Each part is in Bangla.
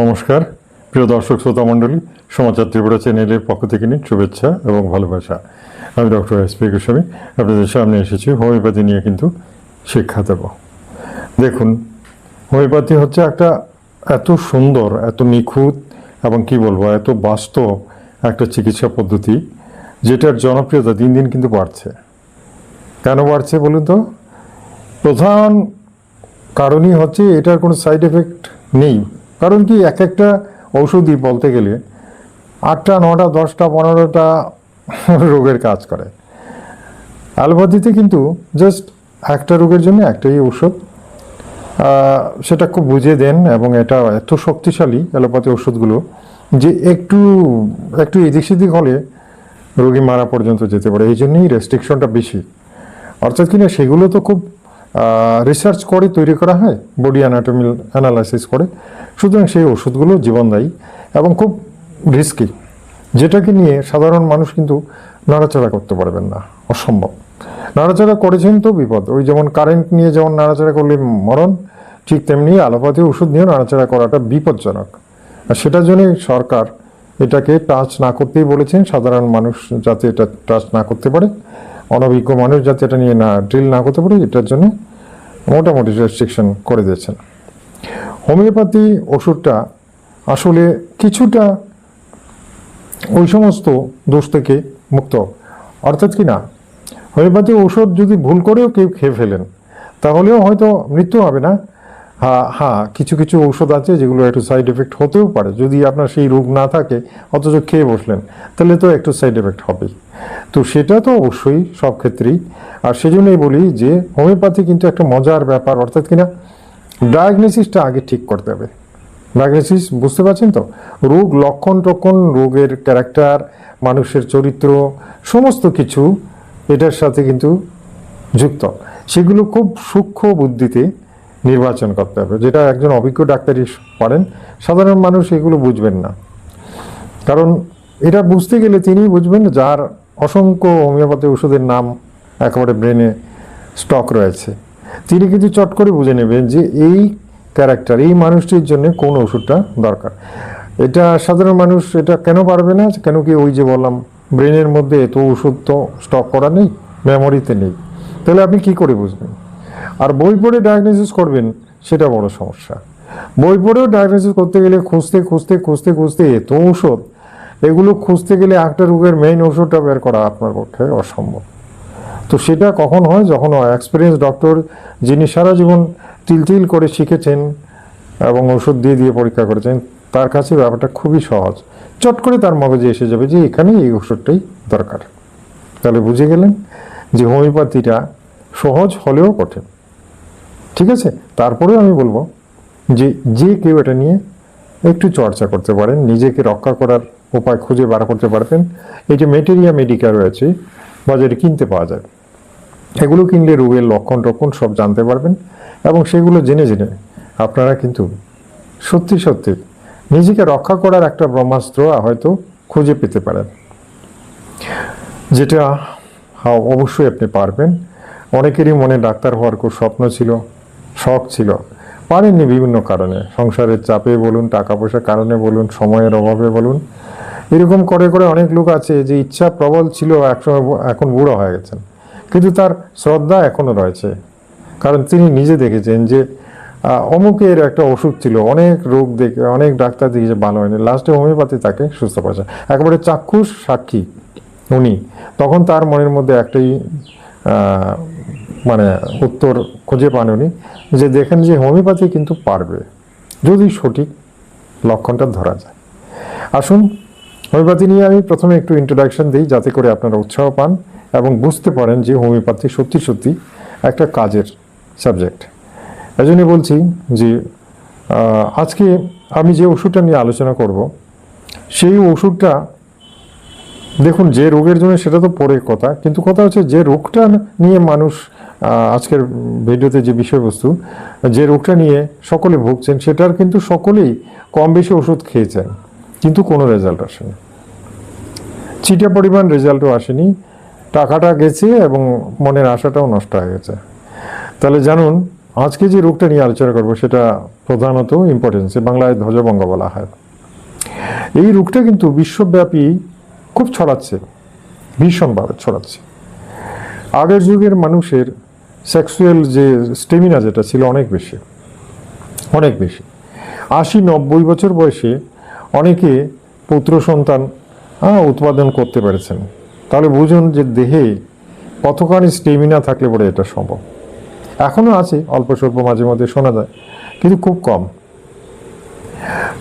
নমস্কার। প্রিয় দর্শক, শ্রোতা মণ্ডলী, সমাচার ত্রিপুরা চ্যানেলের পক্ষ থেকে নিন শুভেচ্ছা এবং ভালোবাসা। আমি ডক্টর এস পি গোস্বামী, আপনাদের সামনে এসেছি হোমিওপ্যাথি নিয়ে কিন্তু শিক্ষা দেব। দেখুন, হোমিওপ্যাথি হচ্ছে একটা এত সুন্দর, এত নিখুঁত এবং কি বলব, এত বাস্তব একটা চিকিৎসা পদ্ধতি যেটার জনপ্রিয়তা দিন দিন কিন্তু বাড়ছে। কেন বাড়ছে বলুন তো? প্রধান কারণই হচ্ছে এটার কোনো সাইড এফেক্ট নেই। কারণ কি এক একটা ঔষধি বলতে গেলে আটটা নটা দশটা পনেরোটা রোগের কাজ করে। অ্যালোপ্যাথিতে কিন্তু জাস্ট একটা রোগের জন্য একটাই আহ, সেটা খুব বুঝে দেন এবং এটা এত শক্তিশালী অ্যালোপ্যাথি ওষুধগুলো যে একটু একটু এদিক সেদিক হলে রোগী মারা পর্যন্ত যেতে পারে। এই জন্যই রেস্ট্রিকশনটা বেশি। অর্থাৎ কিনা সেগুলো তো খুব রিসার্চ করে তৈরি করা হয় বডি অ্যানাটমি অ্যানালাইসিস করে। সুতরাং সেই ওষুধগুলো জীবনদায়ী এবং খুব রিস্কি যেটাকে নিয়ে সাধারণ মানুষ কিন্তু নাড়াচাড়া করতে পারবেন না, অসম্ভব। নাড়াচাড়া করেছেন তো বিপদ, ওই যেমন কারেন্ট নিয়ে যেমন নাড়াচাড়া করলে মরণ, ঠিক তেমনি আলোপাতি ওষুধ নিয়েও নাড়াচাড়া করাটা বিপজ্জনক। আর সেটার জন্যই সরকার এটাকে টাচ না করতেই বলেছেন, সাধারণ মানুষ যাতে এটা টাচ না করতে পারে। অনভিজ্ঞ মানুষ যাতে এটা নিয়ে না ড্রিল না করতে পারে, এটার জন্য মোটামুটি রেস্ট্রিকশন করে দিয়েছেন। হোমিওপ্যাথি ওষুধটা আসলে কিছুটা ওই সমস্ত দোষ থেকে মুক্ত। অর্থাৎ কি না? হোমিওপ্যাথি ওষুধ যদি ভুল করেও কেউ খেয়ে ফেলেন, তাহলেও হয়তো মৃত্যু হবে না। হ্যাঁ হ্যাঁ কিছু কিছু ঔষধ আছে যেগুলো একটু সাইড এফেক্ট হতেও পারে। যদি আপনার সেই রোগ না থাকে, অথচ খেয়ে বসলেন, তাহলে তো একটু সাইড এফেক্ট হবেই। তো সেটা তো অবশ্যই সব ক্ষেত্রেই। আর সেজন্যই বলি যে হোমিওপ্যাথি কিন্তু একটা মজার ব্যাপার, অর্থাৎ কিনা ডায়াগনোসিসটা আগে ঠিক করতে হবে। ডায়াগনোসিস বুঝতে পারছেন তো? রোগ লক্ষণ টক্ষণ, রোগের ক্যারেক্টার মানুষের চরিত্র, সমস্ত কিছু এটার সাথে কিন্তু যুক্ত। সেগুলো খুব সূক্ষ্ম বুদ্ধিতে নির্বাচন করতে হবে। যেটা একজন অভিজ্ঞ ডাক্তারই পারেন সাধারণ মানুষ এগুলো বুঝবেন না। কারণ এটা বুঝতে গেলে তিনি বুঝবেন যার অসংখ্য হোমিওপ্যাথি ওষুধের নাম একেবারে ব্রেনে স্টক রয়েছে। তিনি কিন্তু চট করে বুঝে নেবেন যে এই ক্যারেক্টার, এই মানুষটির জন্য কোন ওষুধটা দরকার। এটা সাধারণ মানুষ এটা কেন পারবে না? কেন কি ওই যে বললাম, ব্রেনের মধ্যে এত ওষুধ তো স্টক করা নেই, মেমোরিতে নেই। তাহলে আপনি কি করে বুঝবেন? আর বই পড়ে ডায়াগনোসিস করবেন, সেটা বড় সমস্যা। বই পড়েও ডায়াগনোসিস করতে গেলে খুঁজতে খুঁজতে খুঁজতে খুঁজতে এত ঔষধ, এগুলো খুঁজতে গেলে একটা রোগের মেইন ওষুধটা বের করা আপনার পক্ষে অসম্ভব। তো সেটা কখন হয়? যখন এক্সপিরিয়েন্স ডক্টর যিনি সারা জীবন তিল তিল করে শিখেছেন এবং ওষুধ দিয়ে দিয়ে পরীক্ষা করেছেন, তার কাছে ব্যাপারটা খুবই সহজ। চট করে তার মগজে এসে যাবে যে এখানে এই ওষুধটাই দরকার। তাহলে বুঝে গেলেন যে হোমিওপ্যাথিটা সহজ হলেও কঠিন। ঠিক আছে? তারপরেও আমি বলব যে যে কেউ এটা নিয়ে একটু চর্চা করতে পারেন নিজেকে রক্ষা করার উপায় খুঁজে বার করতে পারবেন। এই যে মেটেরিয়া মেডিকা রয়েছে বাজারে কিনতে পাওয়া যায়। এগুলো কিনলে রোগের লক্ষণ টক্ষণ সব জানতে পারবেন এবং সেগুলো জেনে জেনে আপনারা কিন্তু সত্যি সত্যি নিজেকে রক্ষা করার একটা ব্রহ্মাস্ত্র হয়তো খুঁজে পেতে পারেন। যেটা হ্যাঁ, অবশ্যই আপনি পারবেন। অনেকেরই মনে ডাক্তার হওয়ার খুব স্বপ্ন ছিল। শখ ছিল। পারেননি বিভিন্ন কারণে। সংসারের চাপে বলুন টাকা পয়সার কারণে বলুন, সময়ের অভাবে বলুন। এরকম করে করে অনেক লোক আছে যে ইচ্ছা প্রবল ছিল, একসময় এখন বুড়ো হয়ে গেছেন। কিন্তু তার শ্রদ্ধা এখনও রয়েছে। কারণ তিনি নিজে দেখেছেন যে অমুকের একটা ওষুধ ছিল। অনেক রোগ দেখে, অনেক ডাক্তার দেখেছে ভালো হয়নি। লাস্টে হোমিওপ্যাথি তাকে সুস্থ করেছে। একেবারে চাক্ষুষ সাক্ষী উনি। তখন তার মনের মধ্যে একটাই মানে উত্তর খুঁজে পান উনি যে দেখেন যে হোমিওপ্যাথি কিন্তু পারবে, যদি সঠিক লক্ষণটা ধরা যায়। আসুন, হোমিওপ্যাথি নিয়ে আমি প্রথমে একটু ইন্ট্রোডাকশন দিই, যাতে করে আপনারা উৎসাহ পান এবং বুঝতে পারেন যে হোমিওপ্যাথি সত্যি সত্যি একটা কাজের সাবজেক্ট এই বলছি যে আজকে আমি যে ওষুধটা নিয়ে আলোচনা করব, সেই ওষুধটা, দেখুন যে রোগের জন্য সেটা তো পরের কথা, কিন্তু কথা হচ্ছে যে রোগটা নিয়ে মানুষ আজকের ভিডিওতে যে বিষয়বস্তু, যে রোগটা নিয়ে সকলে ভুগছেন, সেটার কিন্তু সকলেই কম বেশি ওষুধ খেয়েছেন কিন্তু কোনো রেজাল্ট আসেনি চিটা পরিমাণ রেজাল্টও আসেনি, টাকাটা গেছে এবং মনের আশাটাও নষ্ট হয়ে গেছে। তাহলে জানুন, আজকে যে রোগটা নিয়ে আলোচনা করব, সেটা প্রধানত ইম্পর্টেন্স বাংলায় ধ্বজভঙ্গ বলা হয়। এই রোগটা কিন্তু বিশ্বব্যাপী খুব ছড়াচ্ছে, ভীষণভাবে ছড়াচ্ছে। আগের যুগের মানুষের সেক্সুয়াল যে স্টেমিনা যেটা ছিল অনেক বেশি অনেক বেশি। আশি, নব্বই বছর বয়সে অনেকে পুত্র সন্তান উৎপাদন করতে পেরেছেন। তাহলে বুঝুন যে দেহে কতখানি স্টেমিনা থাকলে পরে এটা সম্ভব। এখনও আছে, অল্প স্বল্প মাঝে মধ্যে শোনা যায়, কিন্তু খুব কম।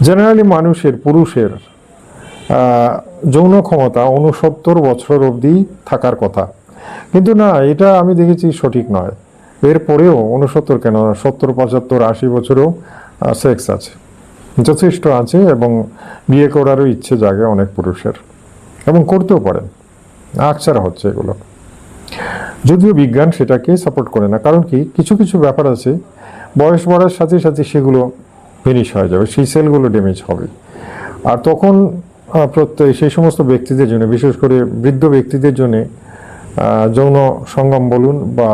জেনারেলি মানুষের, পুরুষের যৌন ক্ষমতা উনসত্তর বছর অবধি থাকার কথা। কিন্তু না, এটা আমি দেখেছি সঠিক নয়। এরপরেও উনসত্তর কেন? সত্তর, পঁচাত্তর, আশি বছরেও সেক্স আছে। যথেষ্ট আছে এবং বিয়ে করারও ইচ্ছে জাগে অনেক পুরুষের। এবং করতেও পারেন। আকছাড়া হচ্ছে এগুলো। যদিও বিজ্ঞান সেটাকে সাপোর্ট করে না। কারণ কি? কিছু কিছু ব্যাপার আছে। বয়স বাড়ার সাথে সাথে সেগুলো ফিনিশ হয়ে যাবে। সেই সেলগুলো ড্যামেজ হবে। আর তখন প্রত্যেক, সেই সমস্ত ব্যক্তিদের জন্য, বিশেষ করে বৃদ্ধ ব্যক্তিদের জন্য যৌন সঙ্গম বলুন বা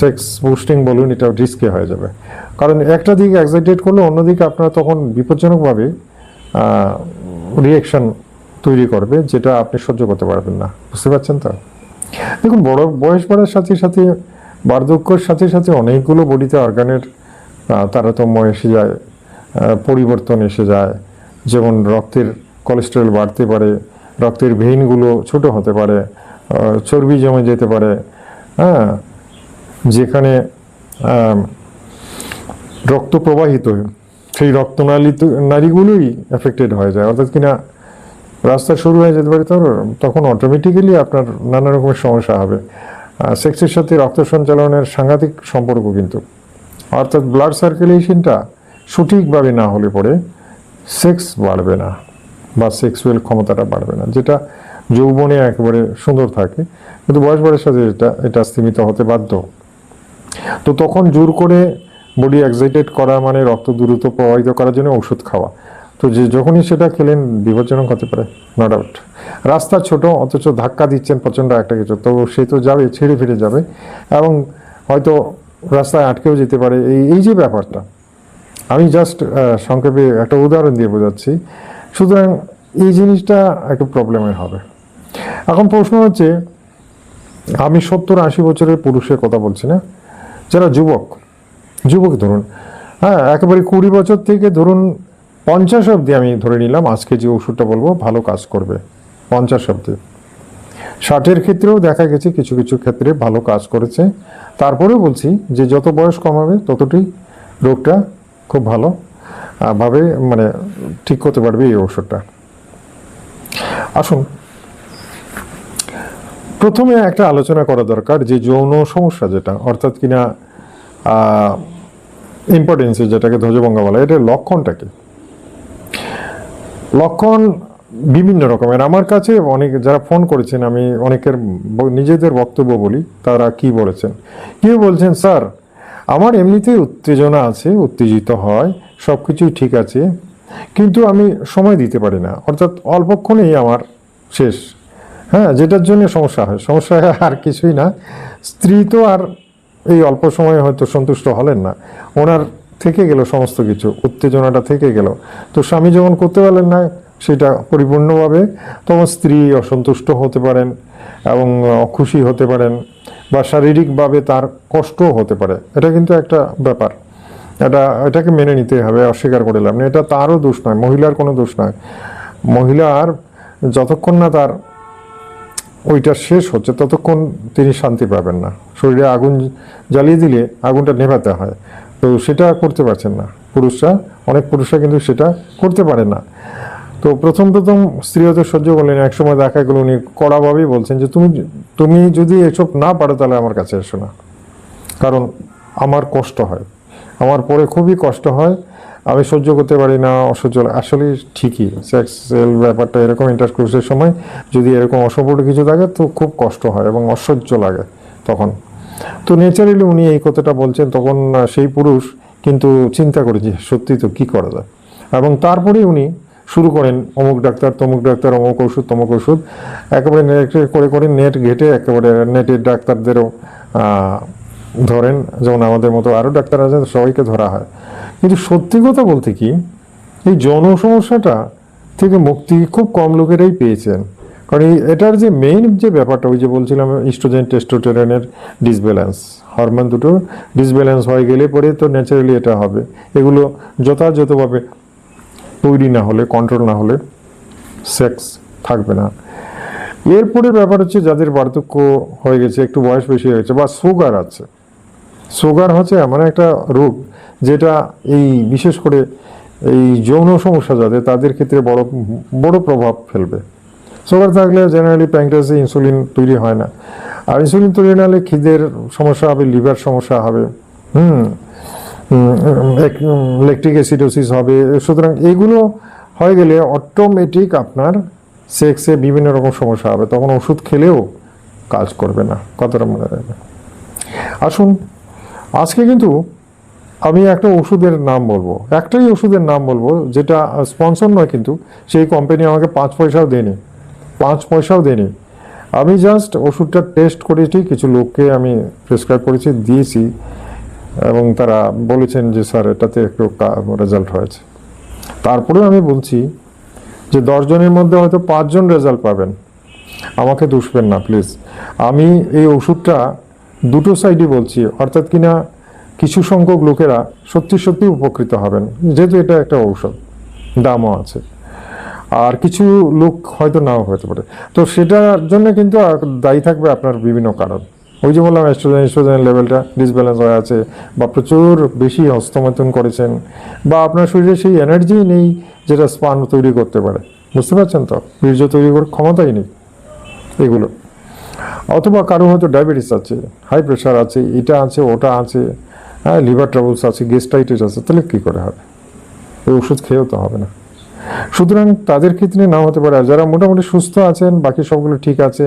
সেক্স বুস্টিং বলুন এটা রিস্কে হয়ে যাবে। কারণ একটা দিক এক্সাইটেড করলে অন্যদিকে আপনারা তখন বিপজ্জনকভাবে রিয়েকশন তৈরি করবে, যেটা আপনি সহ্য করতে পারবেন না। বুঝতে পারছেন তো? দেখুন, বড় বয়স বাড়ার সাথে সাথে, বার্ধক্যর সাথে সাথে অনেকগুলো বডিতে অর্গানের তারতম্য এসে যায় পরিবর্তন এসে যায়। যেমন রক্তের কোলেস্টেরল বাড়তে পারে, রক্তের ভেইনগুলো ছোট হতে পারে চর্বি জমে যেতে পারে হ্যাঁ যেখানে রক্ত প্রবাহিত, সেই রক্তনালী নালীগুলোই এফেক্টেড হয়ে যায়। অর্থাৎ কিনা রাস্তা শুরু হয়ে যেতে পারে তো তখন অটোমেটিক্যালি আপনার নানা রকমের সমস্যা হবে। সেক্সের সাথে রক্ত সঞ্চালনের সাংঘাতিক সম্পর্ক কিন্তু। অর্থাৎ ব্লাড সার্কুলেশনটা সঠিকভাবে না হলে পরে সেক্স বাড়বে না বা সেক্সুয়াল ক্ষমতাটা বাড়বে না, যেটা যৌবনে একেবারে সুন্দর থাকে, কিন্তু বয়স বাড়ার সাথে এটা এটা স্তীমিত হতে বাধ্য। তো তখন জোর করে বডি এক্সাইটেড করা মানে রক্ত দ্রুত প্রবাহিত করার জন্য ওষুধ খাওয়া। তো যে যখনই সেটা খেলেন বিপজ্জনক হতে পারে নো ডাউট রাস্তা ছোট, অথচ ধাক্কা দিচ্ছেন প্রচণ্ড একটা কিছু, তো সে তো যাবে, ছেড়ে ফিরে যাবে, এবং হয়তো রাস্তায় আটকেও যেতে পারে। এই এই যে ব্যাপারটা, আমি জাস্ট সংক্ষেপে একটা উদাহরণ দিয়ে বোঝাচ্ছি। সুতরাং এই জিনিসটা একটু প্রবলেমের হবে। এখন প্রশ্ন হচ্ছে, আমি সত্তর আশি বছরের পুরুষের কথা বলছি না? যারা যুবক যুবক ধরুন হ্যাঁ একেবারে কুড়ি বছর থেকে ধরুন পঞ্চাশ অবধি আমি ধরে নিলাম, আজকে যে ওষুধটা বলব, ভালো কাজ করবে, পঞ্চাশ অবধি। ষাটের ক্ষেত্রেও দেখা গেছে কিছু কিছু ক্ষেত্রে ভালো কাজ করেছে। তারপরেও বলছি যে যত বয়স কমাবে, ততটাই রোগটা খুব ভালো ভাবে মানে ঠিক করতে পারবে এই ওষুধটা। আসুন প্রথমে একটা আলোচনা করা দরকার যে যৌন সমস্যা যেটা, অর্থাৎ কিনা ইম্পর্টেন্সে যেটাকে ধ্বজভঙ্গ বলা, এটার লক্ষণটা কি? লক্ষণ বিভিন্ন রকমের। আমার কাছে অনেক, যারা ফোন করেছেন, আমি অনেকের নিজেদের বক্তব্য বলি, তারা কি বলেছেন? কেউ বলছেন, স্যার, আমার এমনিতেই উত্তেজনা আছে, উত্তেজিত হয় সব কিছুই ঠিক আছে, কিন্তু আমি সময় দিতে পারি না। অর্থাৎ অল্পক্ষণেই আমার শেষ হ্যাঁ যেটার জন্য সমস্যা হয়। সমস্যা আর কিছুই না। স্ত্রী তো আর এই অল্প সময়ে হয়তো সন্তুষ্ট হলেন না। ওনার থেকে গেল সমস্ত কিছু, উত্তেজনাটা থেকে গেল। তো স্বামী যখন করতে পারলেন না, সেটা পরিপূর্ণভাবে তখন স্ত্রী অসন্তুষ্ট হতে পারেন এবং খুশি হতে পারেন বা শারীরিকভাবে তার কষ্টও হতে পারে। এটা কিন্তু একটা ব্যাপার। এটা, এটাকে মেনে নিতে হবে, অস্বীকার করে লাভ এটা তারও দোষ নয়, মহিলার কোনো দোষ নয়। মহিলার যতক্ষণ না তার ওইটা শেষ হচ্ছে, ততক্ষণ তিনি শান্তি পাবেন না। শরীরে আগুন জ্বালিয়ে দিলে আগুনটা নেভাতে হয়। তো সেটা করতে পারছেন না। পুরুষরা, অনেক পুরুষরা কিন্তু সেটা করতে পারে না। তো প্রথম প্রথম স্ত্রী হয়তো সহ্য করলেন একসময় দেখা গেল উনি কড়াভাবেই বলছেন যে, তুমি তুমি যদি এসব না পারো তাহলে আমার কাছে এসো না। কারণ আমার কষ্ট হয়। আমার পরে খুবই কষ্ট হয়। আমি সহ্য করতে পারি না, অসহ্য। আসলে ঠিকই সেক্সুয়াল ব্যাপারটা এরকম ইন্টারকোর্সের সময় যদি এরকম অসম্পূর্ণ কিছু থাকে তো খুব কষ্ট হয় এবং অসহ্য লাগে তখন। তো নেচারালি উনি এই কথাটা বলছেন, তখন সেই পুরুষ কিন্তু চিন্তা করেছে সত্যি তো কী করা যায়? এবং তারপরে উনি শুরু করেন অমুক ডাক্তার, তমুক ডাক্তার, অমুক ওষুধ তমুক ওষুধ একেবারে নেট করে করে নেট ঘেটে একেবারে নেটের ডাক্তারদেরও ধরেন, যেমন আমাদের মতো আরও ডাক্তার আছে, সবাইকে ধরা হয়। কিন্তু সত্যি কথা বলতে কি, এই যৌন সমস্যাটা থেকে মুক্তি খুব কম লোকেরাই পেয়েছেন। কারণ এটার যে মেইন যে ব্যাপারটা, ওই যে বলছিলাম ইস্ট্রোজেন টেস্টোটেরনের ডিসব্যালেন্স হরমোন দুটো ডিসব্যালেন্স হয়ে গেলে পরে তো ন্যাচারালি এটা হবে। এগুলো যথাযথভাবে তৈরি না হলে কন্ট্রোল না হলে সেক্স থাকবে না। এরপরে ব্যাপার হচ্ছে, যাদের বার্ধক্য হয়ে গেছে, একটু বয়স বেশি হয়েছে বা সুগার আছে সুগার হচ্ছে এমন একটা রোগ যেটা এই বিশেষ করে এই যৌন সমস্যা যাদের তাদের ক্ষেত্রে বড় বড় প্রভাব ফেলবে। সুগার থাকলে জেনারেলি প্যাঙ্ক্রিয়াসে ইনসুলিন তৈরি হয় না। আর ইনসুলিন তৈরি না হলে খিদের সমস্যা হবে লিভার সমস্যা হবে, হুম লেকট্রিক অ্যাসিডোসিস হবে। সুতরাং এগুলো হয়ে গেলে অটোমেটিক আপনার সেক্সে বিভিন্ন রকম সমস্যা হবে। তখন ওষুধ খেলেও কাজ করবে না। কতটা মনে রাখবে আসুন আজকে কিন্তু আমি একটা ওষুধের নাম বলব। একটাই ওষুধের নাম বলব, যেটা স্পন্সর নয় কিন্তু, সেই কোম্পানি আমাকে পাঁচ পয়সাও দেয়নি। পাঁচ পয়সাও দেয়নি। আমি জাস্ট ওষুধটা টেস্ট করেছি, কিছু লোককে আমি প্রেসক্রাইব করেছি, দিয়েছি, এবং তারা বলেছেন যে, স্যার, এটাতে একটু রেজাল্ট হয়েছে। তারপরেও আমি বলছি যে দশজনের মধ্যে হয়তো পাঁচজন রেজাল্ট পাবেন। আমাকে দুষবেন না প্লিজ আমি এই ওষুধটা দুটো সাইডই বলছি, অর্থাৎ কিনা কিছু সংখ্যক লোকেরা সত্যি সত্যি উপকৃত হবেন। যেহেতু এটা একটা ঔষধ, দামও আছে। আর কিছু লোক হয়তো নাও হতে পারে। তো সেটার জন্য কিন্তু দায়ী থাকবে আপনার বিভিন্ন কারণ। ওই যে বললাম এস্ট্রোজেন এস্ট্রোজেন লেভেলটা ডিসব্যালেন্স হয়ে আছে বা প্রচুর বেশি হস্তমৈথুন করেছেন বা আপনার শরীরে সেই এনার্জি নেই যেটা স্পান তৈরি করতে পারে। বুঝতে পারছেন তো? বীর্য তৈরি করার ক্ষমতাই নেই এগুলো। অথবা কারও হয়তো ডায়াবেটিস আছে হাই প্রেশার আছে, এটা আছে, ওটা আছে হ্যাঁ লিভার ট্রাবলস আছে গেস্টাইটিস আছে, তাহলে কী করে হবে? এই ওষুধ খেয়েও তো হবে না। সুতরাং তাদের ক্ষেত্রে না হতে পারে যারা মোটামুটি সুস্থ আছেন, বাকি সবগুলো ঠিক আছে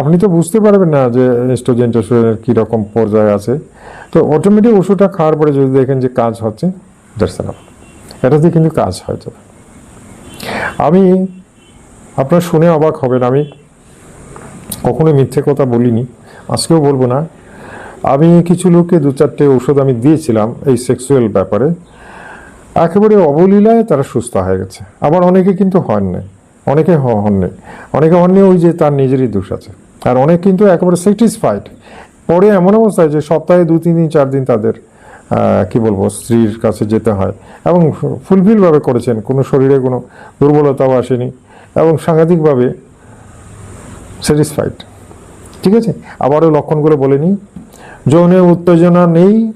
আপনি তো বুঝতে পারবেন না যে টেস্টোজেনের কীরকম পর্যায়ে আছে। তো অটোমেটিক ওষুধটা খাওয়ার পরে যদি দেখেন যে কাজ হচ্ছে দ্যাটস এটাতে কিন্তু কাজ হয়ে আমি আপনার শুনে অবাক হবেন আমি। কখনো মিথ্যে কথা বলিনি। আজকেও বলব না। আমি কিছু লোককে দু চারটে ওষুধ আমি দিয়েছিলাম এই সেক্সুয়াল ব্যাপারে। একেবারে অবলীলায় তারা সুস্থ হয়ে গেছে। আবার অনেকে কিন্তু হন নাই। অনেকে হ- হননি অনেকে হননি ওই যে তার নিজেরই দোষ আছে। আর অনেক কিন্তু একেবারে স্যাটিসফাইড পরে এমন অবস্থায় যে সপ্তাহে দু, তিন দিন, চার দিন তাদের কি বলব, স্ত্রীর কাছে যেতে হয় এবং ফুলফিলভাবে করেছেন। কোনো শরীরে কোনো দুর্বলতাও আসেনি। এবং সাংঘাতিকভাবে স্যাটিসফাইড ঠিক আছে? আবারও লক্ষণগুলো বলে নিই। যৌনে উত্তেজনা নেই,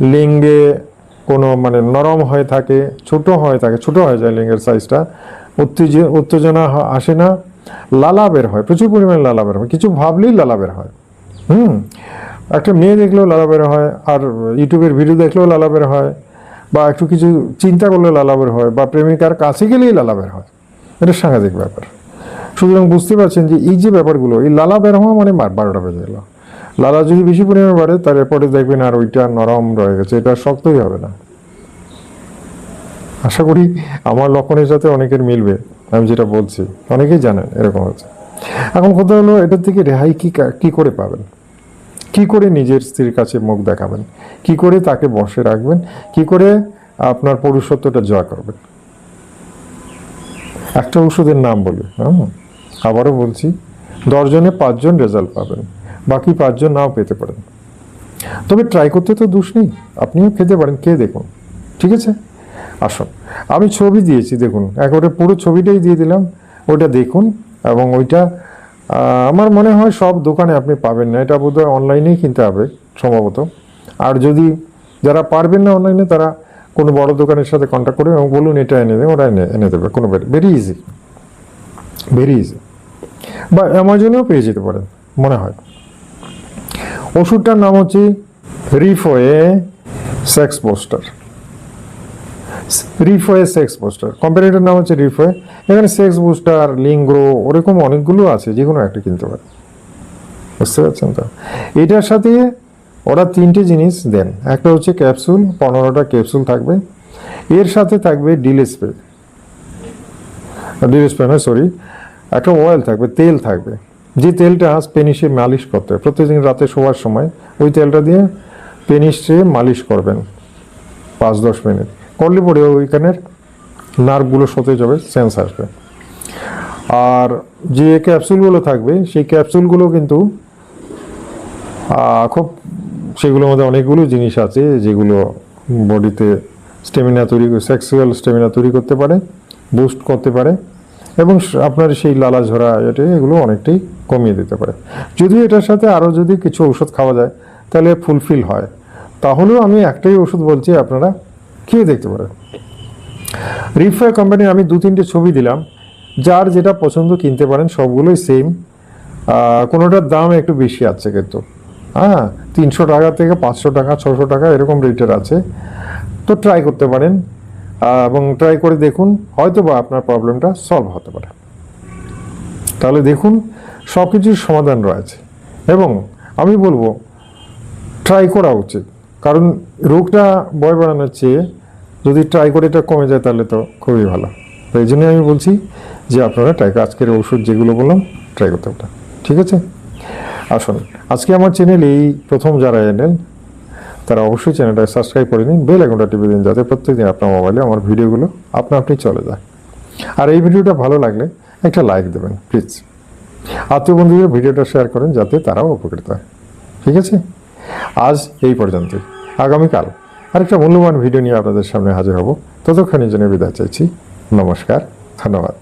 লিঙ্গে কোনো মানে নরম হয়ে থাকে, ছোট হয়ে থাকে, ছোট হয়ে যায় লিঙ্গের সাইজটা উত্তেজ, উত্তেজনা আসে না, লালা বের হয়, প্রচুর পরিমাণে লালা বের হয়। কিছু ভাবলেই লালা বের হয়। হুম? একটা মেয়ে দেখলেও লালা বের হয়, আর ইউটিউবের ভিডিও দেখলেও লালা বের হয়, বা একটু কিছু চিন্তা করলে লালা বের হয়, বা প্রেমিকার কাছে গেলেই লালা বের হয়। এটা সাংঘাতিক ব্যাপার। সুতরাং বুঝতে পারছেন যে এই যে ব্যাপারগুলো, এই লালা বের হওয়া মানে বারোটা বেজে গেল। লালা যদি বেশি পরিমাণে বাড়ে, তার এরপরে দেখবেন আর ওইটা নরম রয়ে গেছে, এটা শক্তই হবে না। আশা করি আমার লক্ষণের সাথে অনেকের মিলবে, আমি যেটা বলছি, অনেকেই জানেন এরকম হচ্ছে এখন কথা হলো, এটার থেকে রেহাই কি কা- করে পাবেন? কি করে নিজের স্ত্রীর কাছে মুখ দেখাবেন? কি করে তাকে বসে রাখবেন? কি করে আপনার পুরুষত্বটা জয় করবেন? একটা ওষুধের নাম বলি হ্যাঁ? আবারও বলছি, দশজনে পাঁচজন রেজাল্ট পাবেন, বাকি পাঁচজন নাও পেতে পারেন। তবে ট্রাই করতে তো দোষ নেই, আপনিও খেতে পারেন কে দেখুন, ঠিক আছে? আসুন, আমি ছবি দিয়েছি, দেখুন, একেবারে পুরো ছবিটাই দিয়ে দিলাম ওইটা দেখুন এবং ওইটা আমার মনে হয় সব দোকানে আপনি পাবেন না, এটা বোধহয় অনলাইনেই কিনতে হবে সম্ভবত। আর যদি যারা পারবেন না অনলাইনে তারা কোনো বড় দোকানের সাথে কন্ট্যাক্ট করে এবং বলুন, এটা এনে দেবে ওরা এনে এনে দেবে, কোনো ভেরি ইজি ভেরি ইজি বা অ্যামাজনেও পেয়ে যেতে পারেন, মনে হয়। ওষুধটার নাম হচ্ছে রিফোয়ে সেক্স পোস্টার। রিফোয়ে সেক্স পোস্টার। কোম্পানিটার নাম হচ্ছে রিফোয়ে। এখানে সেক্স বুস্টার লিঙ্গ্রো ওরকম অনেকগুলো আছে, যে কোনো একটা কিনতে পারেন। বুঝতে পারছেন তো? এটার সাথে ওরা তিনটে জিনিস দেন। একটা হচ্ছে ক্যাপসুল, পনেরোটা ক্যাপসুল থাকবে। এর সাথে থাকবে ডিল স্প্রে। ডিল স্প্রে নয় সরি একটা অয়েল থাকবে, তেল থাকবে। যে তেলটা পেনিসে মালিশ করতে হবে প্রত্যেকদিন রাতে শোয়ার সময়, ওই তেলটা দিয়ে পেনিসে মালিশ করবেন পাঁচ দশ মিনিট। করলে পরে ওইখানের নার্ভগুলো সতেজ হবে, সেন্স আসবে। আর যে ক্যাপসুলগুলো থাকবে, সেই ক্যাপসুলগুলো কিন্তু খুব, সেগুলোর মধ্যে অনেকগুলো জিনিস আছে, যেগুলো বডিতে স্টেমিনা তৈরি সেক্সুয়াল স্টেমিনা তৈরি করতে পারে বুস্ট করতে পারে। এবং আপনার সেই লালা ঝরা এটা, এগুলো অনেকটাই কমিয়ে দিতে পারে। যদি এটার সাথে আরও যদি কিছু ওষুধ খাওয়া যায়, তাহলে ফুলফিল হয়। তাহলেও আমি একটাই ওষুধ বলছি, আপনারা খেয়ে দেখতে পারেন। রিফায়ার কোম্পানির আমি দু তিনটে ছবি দিলাম, যার যেটা পছন্দ কিনতে পারেন, সবগুলোই সেম কোনোটার দাম একটু বেশি আছে কিন্তু। হ্যাঁ তিনশো টাকা থেকে পাঁচশো টাকা, ছশো টাকা, এরকম রেটের আছে। তো ট্রাই করতে পারেন। এবং ট্রাই করে দেখুন হয়তো বা আপনার প্রবলেমটা সলভ হতে পারে। তাহলে দেখুন সব কিছুর সমাধান রয়েছে। এবং আমি বলব ট্রাই করা উচিত। কারণ রোগটা বয় বাড়ানোর চেয়ে যদি ট্রাই করে এটা কমে যায়, তাহলে তো খুবই ভালো। তো এই জন্যই আমি বলছি যে আপনারা ট্রাই আজকের ওষুধ যেগুলো বললাম ট্রাই করতে পারেন। ঠিক আছে? আসুন, আজকে আমার চ্যানেল এই প্রথম যারা এলেন তারা অবশ্যই চ্যানেলটা সাবস্ক্রাইব করে নিন, বেল আইকনটা টিপে দিন যাতে প্রত্যেকদিন আপনার মোবাইলে আমার ভিডিওগুলো আপনা আপনি চলে যায়। আর এই ভিডিওটা ভালো লাগলে একটা লাইক দেবেন প্লিজ আত্মীয় বন্ধুদের ভিডিওটা শেয়ার করেন যাতে তারাও উপকৃত হয়। ঠিক আছে? আজ এই পর্যন্তই। আগামীকাল আরেকটা মূল্যবান ভিডিও নিয়ে আপনাদের সামনে হাজির হব। ততক্ষণের জন্য বিদায় চাইছি। নমস্কার, ধন্যবাদ।